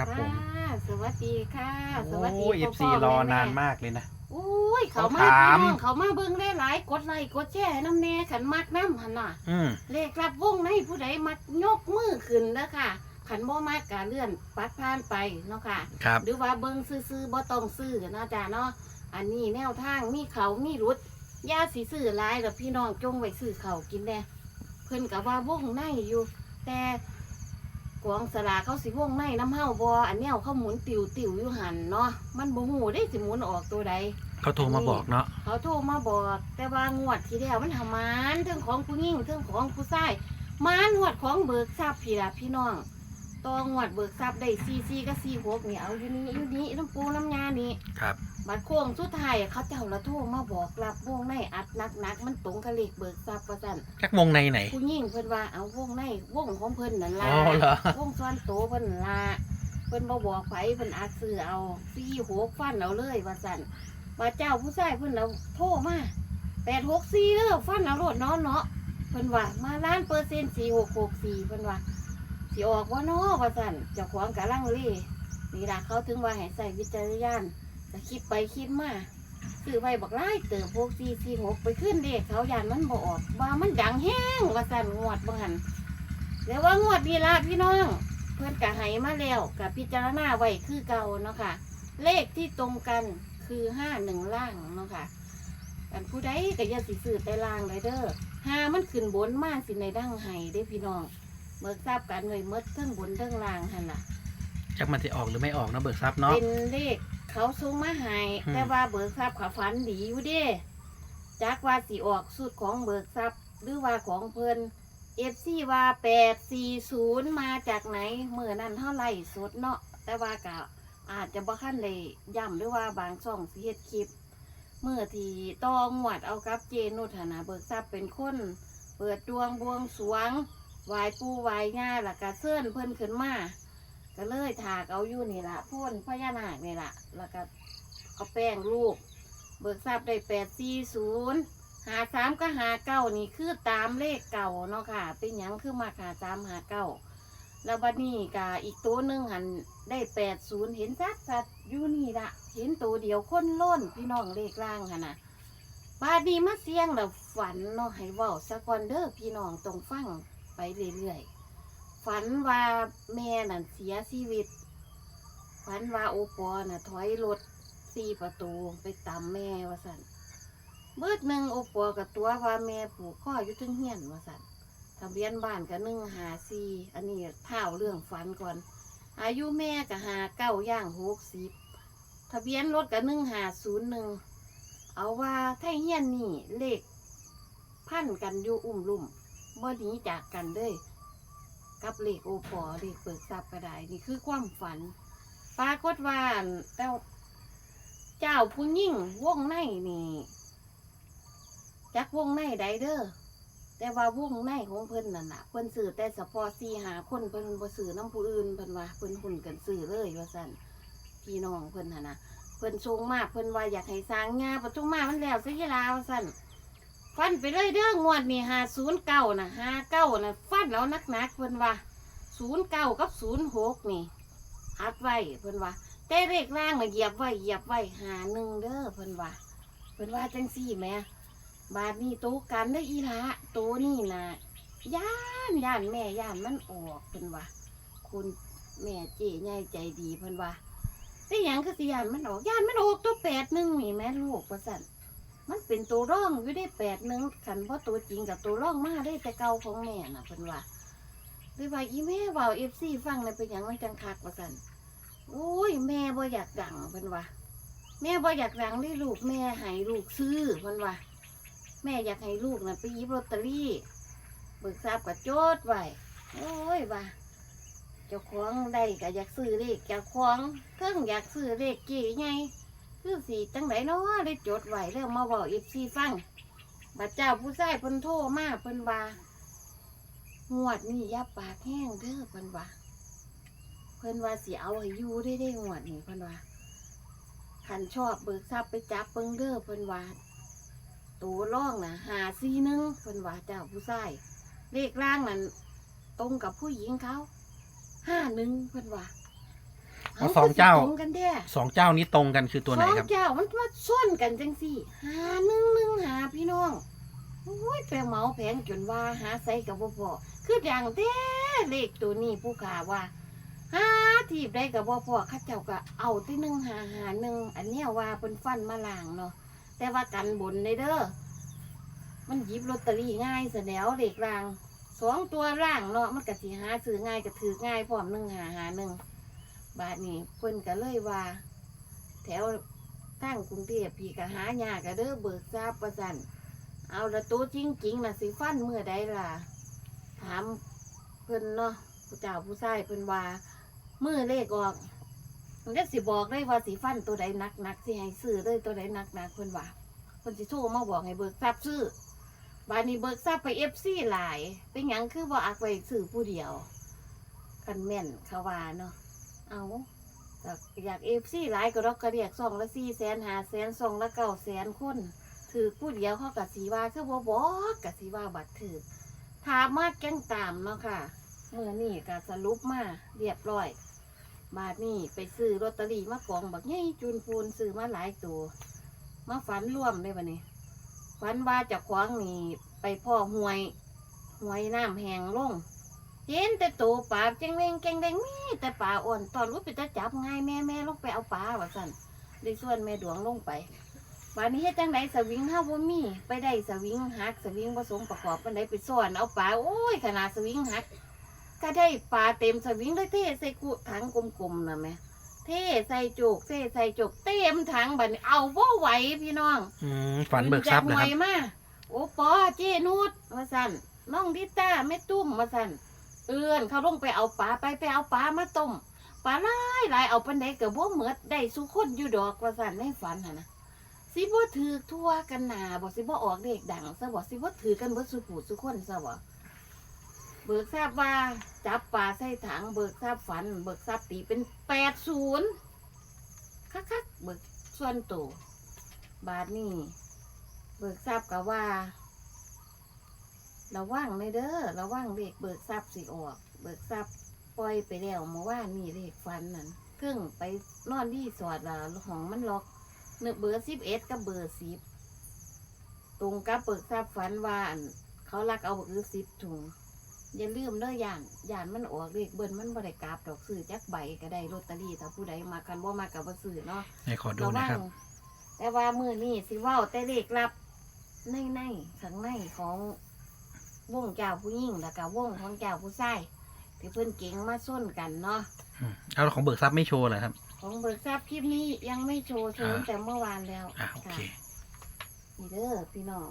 ครับผมค่ะสวัสดีค่ะ สวัสดีโอ้เอฟซีพ่ๆรอแม่ๆนานมากเลยนะ โอ้ยเขามาเขาถาม พี่น้องเขามาเบิ่งได้หลายกดไลค์กดแชร์น้ำแน่ขันมักน้ำหันน่ะ อืมเลขรับวงในผู้ใดมักยกมือขึ้นเด้อค่ะขันบ่มากกะเลื่อนปัดผ่านไปเนาะค่ะ ครับ หรือว่าเบิ่งซื้อๆบ่ต้องซื้อเนาะจ้าเนาะ อันนี้แนวทางมีเขามีรุดย่าสิซื้อหลายแล้วพี่น้องจงไว้ซื้อเขาวกินแน่เพิ่นก็ว่าวงในอยู่ แต่ กองสลากเขาสิวงในน้ำเฮาบ่อันแนวเขาหมุนติวติวๆอยู่หันเนาะมันบ่ฮู้ได้สิหมุนออกตัวใดเขาโทรมาบอกเนาะเขาโทรมาบอก แต่ว่างวดที่แล้วมันทำมานเรื่องของผู้หญิงเรื่องของผู้ชายมานงวดของเบิกทรัพย์พี่ละพี่น้องตองวดเบิกทรัพย์ได้ซีซีกับซีหกนี่เอาอยู่นี่อยู่นี่น้ำปูน้ำยานี่ครับ บัดโค้งสุดท้ายเขาเจ้าละโทรมาบอกรับวงในอัดนักนักๆมันตรงกับเลขเบิกทรัพย์ประจันแค่วงในไหน ผู้หญิงเพิ่นว่าเอาวงในวงของเพิ่นนั่นอ๋ล่ะอเหรอ วงซ้อนโตเพิ่นนั่นล่ะเพิ่นบ่บอกไผเพิ่นอัดซื้อเอาซีหกฟันเอาเลยว่าซั่นว่าเจ้าผู้ชายเพิ่นเราโทรมาแปดหกสี่เด้อฟันเอาโลดเนาะเนาะเพิ่นว่ามาล้านเปอร์เซ็นต์สี่หกหกสี่เพิ่นว่าสิออกว่าเนาะว่าสั่นเจ้าของกะลังเลนี่ล่ะเขาถึงว่าให้ใส่วิจารณญาณ จะคิดไปคิดมาซื้อไว้บักไล่เติบหกสี่สี่หกไปขึ้นเด็กเขายานมันบ่ออกว่ามันดังแห้งว่าสั่นงวดบ่หันแล้วว่างวดนี้ล่ะพี่น้อง เพื่อนกะให้มาแล้วกะพิจารณาไว้คือเก่าเนาะค่ะ เลขที่ตรงกันคือห้าหนึ่งล่างเนาะค่ะอันผู้ใดก็อย่าสิซื้อแต่ล่างเลยเด้อห้ามันขึ้นบนมากสิในดั้งไห้ได้อพี่น้องเบิกทราบกันเลยเมดเทั้งบนเทั้งล่างหันล่ะจักมันจะออกหรือไม่ออกนะเบิกทรัพย์เนาะเป็นเลข เขาส่งมาให้อืม แต่ว่าเบิกทรัพย์เขาฝันดีอยู่เด้จักว่าสิออกสูตรของเบิกทรัพย์หรือว่าของเพิ่นเอฟซีว่าแปดสี่ศูนย์มาจากไหนเมื่อนั้นเท่าไหร่สดเนาะแต่ว่าก็อาจจะบ่ขั้นเลยย้ำหรือว่าบางช่องสิเฮ็ดคลิปเมื่อที่ตองหวดเอากับเจนุชนะเบิกทรัพย์เป็นคน เปิดดวงบวงสรวงไหวายปูไหวายง่าแล้วก็เสื่อนเพิ่นขึ้นมา ก็เลยถากเอาอยู่นี่ละพ่นพญานาคนี่ละแล้วก็เอาแป้งรูปเบิกทรัพย์ได้แปดสี่ศูนย์หาสามก็หาเก้านี่คือตามเลขเก่าเนาะค่ะ เป็นหยังคือมาหาสามหาเก้าแล้วบัดนี้ก็อีกตัวหนึ่งหันได้แปดศูนย์เห็นชัดชัดอยู่นี่ละเห็นตัวเดียวค้นล้นพี่น้องเลขล่างหันนะบาดนี้มาเสียงแล้วฝันเนาะให้เว้าสะกอนเด้อพี่น้องต้องฟังไปเรื่อยๆ ฝันว่าแม่น่ะเสียชีวิต ฝันว่าโอปอน่ะถอยรถสี่ประตูไปตามแม่ว่าสันเบิดหนึ่งโอปอกับตัวว่าแม่ผูกข้ออยู่ถึงเฮียนว่าสันทะเบียนบ้านกับหนึ่งหาสี่อันนี้เท่าเรื่องฝันก่อน อายุแม่กับหาเก้าย่างหกสิบทะเบียนรถกับหนึ่งหาศูนย์หนึ่งเอาว่าถ้าเฮียนนี่เลขพันกันอยู่อุ้มลุ่มบ่หนีจากกันเลย กับเลขโอปอเลขเปิดทรัพย์ก็ได้นี่คือความฝันปรากฏว่าเจ้าเจ้าผู้ยิ่งวงในนี่จักวงในใดเด้อแต่ว่าวงในของเพิ่นนั่นน่ะเพิ่นสื่อแต่เฉพาะสี่หาคนเพิ่นบ่สื่อน้ำผู้อื่นเพิ่นว่าเพิ่นหุ่นกันสื่อเลยว่าซั่นพี่น้องเพิ่นน่ะนะเพิ่นทรงมากเพิ่นว่าอยากให้สร้างงานปทุมมามันแล้วสิลาว่าซั่น ฟันไปเลยเด้องวดนี่หาศูนย์เก้านะหาเก้านะฟันแล้วนักนักๆเพิ่นว่าศูนย์เก้ากับศูนย์หกนี่อัดไว้เพิ่นว่าแต่เลขล่างน่ะเหยียบไว้เหยียบไว้หาหนึ่งเด้อเพิ่นว่าเพิ่นว่าจังสี่แหม่บาดนี้โตกันได้ออีละโตนี่นะย่านย่านแม่ย่านมันออกเพิ่นว่าคุณแม่เจ๊ใหญ่ใจดีเพิ่นว่าได้หยังคือสิย่านมันออกย่านมันออกตัวแปดหนึ่งนี่แม่ลูกว่าสั่น มันเป็นตัวร่องอยู่ได้แปดหนึ่งขันเพราะตัวจริงกับตัวร่องมาได้แต่เก่าของแม่น่ะเพิ่นว่าหรือว่าอีแม่เว่าเอฟซีฟังเลยเป็นอย่างมันจังคักว่าสันโอ้ยแม่บ่อยากดังเพิ่นว่าแม่บ่อยากดังได้ลูกแม่ให้ลูกซื้อเพิ่นว่าแม่อยากให้ลูกน่ะไปยิบลอตเตอรี่เบิกทราบกับโจทย์ไว้โอ้ยว่าเจ้าของได้ก็อยากซื้อเลขเจ้าของเพิ่งอยากซื้อเลขกี่ไง คือสีจังไหนเนาะได้จดไว้แล้วมาบอกอีซีฟังบัดเจ้าผู้ชายเพิ่นโทรมาเพิ่นว่างวดนี่ย่าปากแห้งเด้อเพิ่นว่าเพิ่นว่าสิเอาให้อยู่ได้ได้งวดนี่เพิ่นว่าขันชอบเบิกทรัพย์ไปจับเบิ่งเด้อเพิ่นว่าตัวร่องน่ะหาซีหนึงเพิ่นว่าเจ้าผู้ชายเลขล่างนั่นตรงกับผู้หญิงเขาห้าหนึ่งเพิ่นว่า อ๋อสองเจ้า ตรงกันแท้สองเจ้านี้ตรงกันคือตัวไหนครับ สองเจ้ามันมาส้นกันจังสี่หาหนึ่งหนึ่งหาพี่น้องโอ้ยไปเหมาแผงจนว่าหาใส่กับบ่พอคืออย่างเต้เลขตัวนี้ผู้ขาว่าหาทีบได้กับบ่พอเข้าเจ้าก็เอาที่หนึ่งหาหาหนึ่งอันเนี้ยว่าเป็นฟันมาล่างเนาะแต่ว่ากันบนในเด้อมันหยิบลอตเตอรี่ง่ายเสียแล้วเลขล่างสองตัวล่างเนาะมันก็สิหาซื้อง่ายก็ถือง่ายพร้อมหนึ่งหาหาหนึ่ง บาทนี้เพิ่นก็เลยว่า แถวทางกรุงเทพพี่ก็หายากก็เด้อเบิกทราบประสันเอาละตัวจริงๆน่ะสิฟันเมื่อใดล่ะ ถามเพิ่นเนาะผู้เจ้าผู้ชายเพิ่นว่ามือเลขออกมันก็สิบอกได้ว่าสิฟันตัวใดนักนักสิให้ซื้อเลยตัวใดนักนักเพิ่นว่าเพิ่นสิโทรมาบอกให้เบิกทรัพย์ซื้อบานนี้เบิกทรัพย์ไปเอฟซีหลาย เป็นหยังคือบ่อักไว้ซื้อผู้เดียวคันแม่นเขาว่าเนาะ เอาก็อยากเอฟซีหลายก็ดอกกระเรียกซองละสี่แสนหาแสนซองละเก้าแสนคนถือผู้เดียวเขากับสีว่าคือบ่บอกกับสีว่าบัตรถือถามมาแก้งตามเนาะค่ะเมื่อนี่ก็สรุปมาเรียบร้อย บาทนี่ไปซื้อลอตเตอรี่มากองบักใหญ่จุนพูนซื้อมาหลายตัว มาฝันร่วมได้ปะนี่ฝันว่าจะคว้างนี่ไปพ่อหวยหวยน้ำแหงลง เห็นแต่ตัวปลาเจงเวงเจงเวงมีแต่ปลาอ่อนตอนรู้ไปจะจับง่ายแม่แม่ลงไปเอาปลาว่าสั่นได้ส่วนแม่ดวงลงไปวันนี้เฮ็ดจังไดสวิงเฮาบ่มี ไปได้สวิงหักสวิงผสมประกอบปันไดไปซ่อนเอาปลาโอ้ยขนาดสวิงหัก ก็ได้ปลาเต็มสวิงเลยเทใส่กุถังกลมๆน่ะแม่เทใส่จุกเทใส่จุกเต็มถังบัดนี้เอาบ่ไหวพี่น้องอืมฝันเบิกทรัพย์หนะวครับยมาโอ้ปอเจนุดมาสั่นน้องดิต้าแม่ตุ้มมาสั่น เอื้อนเขาลงไปเอาปลาไปไปเอาปลามาต้มปลาหลายหลายเอาปันไดเกือบบ่เหมือดได้สุคนอยู่ดอกว่าสั่นในฝันน่ะนะสิบ่ถือทั่วกันหนาบ่สิบ่ออกเด็กดังซะบ่สิบ่ถือกันบิดสุผูสุคนซะบ่เบิกทราบว่าจับปลาใส่ถังเบิกทราบฝัน เบิกทราบตีเป็นแปดศูนย์คักๆเบิกส่วนตัวบาทนี่เบิกทรัพย์ก็ว่า ระวังในเด้อระวังเลขเบิกทรัพย์สิออก เบิกทรัพย์ปล่อยไปแล้วเมื่อว่านนี่เลขฟันนั่นเพิ่งไปนอนที่สอดละห้องมันล็อกเนื้อเบอร์สิบเอ็ดกับเบอร์สิบตรงกับเบิกทรัพย์ฟันว่าอันเขาลักเอาเบอร์สิบถุงอย่าลืมเด้อย่านย่านมันออกเลขเบิ้ลมันบริกราบดอกซื้อจักใบก็ได้ลอตเตอรี่ถ้าผู้ใดมากันว่ามากับบ่ซื้อเนาะให้ขอดูนะครับ แต่ว่ามือนี่สิเว่าแต่เลขลับในในข้างในของ วงเจ้าผู้หญิงแล้วก็วงของเจ้าผู้ชายที่เพิ่นเก่งมาส้นกันเนาะอืมเอาของเบิกทรัพย์ไม่โชว์เหรอครับ ของเบิกทรัพย์คลิปนี้ยังไม่โชว์โชว์อ่าแต่เมื่อวานแล้วอะโอเคนี่เด้อพี่น้อง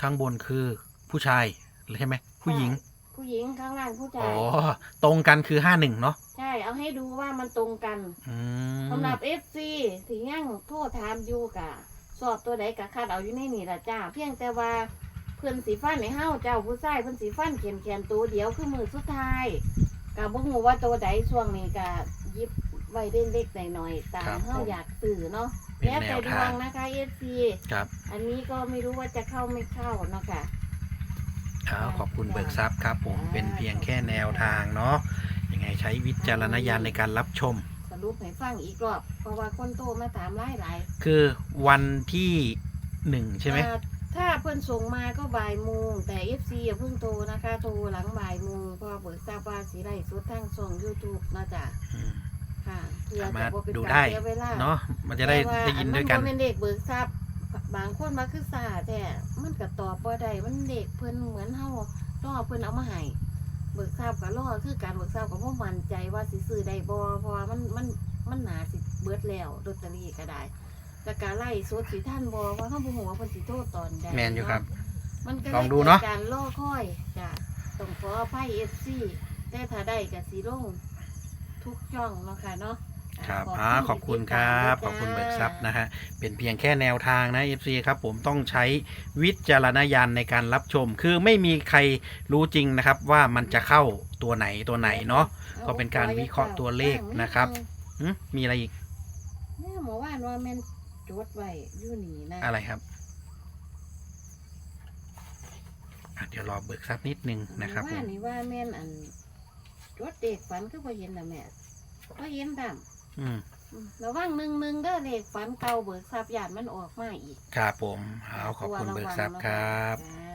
ข้างบนคือผู้ชายใช่ไหมผู้หญิง ผู้หญิงข้างล่างผู้ชาอ๋อย ตรงกันคือห้าหนึ่งเนาะใช่ เอาให้ดูว่ามันตรงกันอืมสำหรับ FC ที่ยังโทษถามอยู่กะ สอบตัวใดกะคาดเอาอยู่ในนี่ละจ้า เพียงแต่ว่าเพื่อนสีฟันในเฮ้าเจ้าผู้ชายเพื่อนสีฟันเขียนเขียนตัวเดียวคือมือสุดท้ายกะบ่ฮู้ว่าตัวใดช่วงนี้กะยิบไว้เล็กๆหน่อยๆตามเฮาอยากสื่อเนาะเป็นแล้วแนแต่วดทาวงงนะคะ FC ครับอันนี้ก็ไม่รู้ว่าจะเข้าไม่เข้าเนาะค่ะเอาขอบคุณเบิกทรัพย์ครับ ผมเป็นเพียงแค่แนวทางเนาะยังไงใช้วิจารณญาณในการรับชมส รุปให้ฟังอีกรอบเพราะว่าคนโตมาถามหลายหลายคือวันที่หนึ่งๆใช่ไหม อ่าถ้าเพิ่นส่งมาก็บ่ายโมงแต่ FC อย่าเพิ่งโทรนะคะ โทรหลังบ่ายโมงเพราะว่าเบิกทราบว่าสีไลฟ์สดทางช่อง YouTube เนาะจ้ะอืมค่ะเพื่อสาจะมารถบ่เป็นดูการได้ เสียเวลา เนาะมันจะได้แต่ว่าได้ยินด้วยกันอัมัเป็นเด็กเบิกทรัพย์บางคนมาคือซาแท้มันก็ตอบบ่ได้มันเด็กเพิ่นเหมือนเฮารอเพิ่นเอามาให้ เบิกทรัพย์ก็รอคือการเบิกทรัพย์ก็บ่มั่นใจว่าสิซื้อได้บ่เพราะว่ามันมันมันหนาสิเบิดแล้วลอตเตอรี่ก็ได้แล้วก็ไล่สดสิท่านบ่ว่าเฮาบ่ฮู้ว่าเพิ่นสิโทรตอนใดแมนอยู่ครับ มันก็ลองดูเนาะ กิการรอคอยจ้ะต้องขออภัย FC แต่ถ้าได้ก็สิลงทุกช่องเนาะค่ะเนาะ ครับขอบอ่าขอบคุณครับขที่อบคุณติดตามเบิกทรัพย์นะฮะ เป็นเพียงแค่แนวทางนะ FC ครับผมต้องใช้วิจารณญาณในการรับชม คือไม่มีใครรู้จริงนะครับว่ามันจะเข้าตัวไหนตัวไหนเนาะ ก็เป็นการวิเคราะห์ตัวเลขนะครับ หึมีอะไรอีก เนี่ยหมอว่านว่าแม่นจดไว้อยู่นี่นะอะไรครับอะเดี๋ยวรอเบิกทรัพย์นิดนึงนะครับหมอผว่ามนนี่ว่าแม่นอันรถเด็กฝันก็บ่เห็นนะแม่บ่เห็นดำอืม อืมระวังหนึ่งหนึ่งเด้อเลขฝันเก่าเบิกทรัพย์ยานมันออกมาอีก ครับผม เอาขอบคุณเบิกทรัพย์ครับ จ้า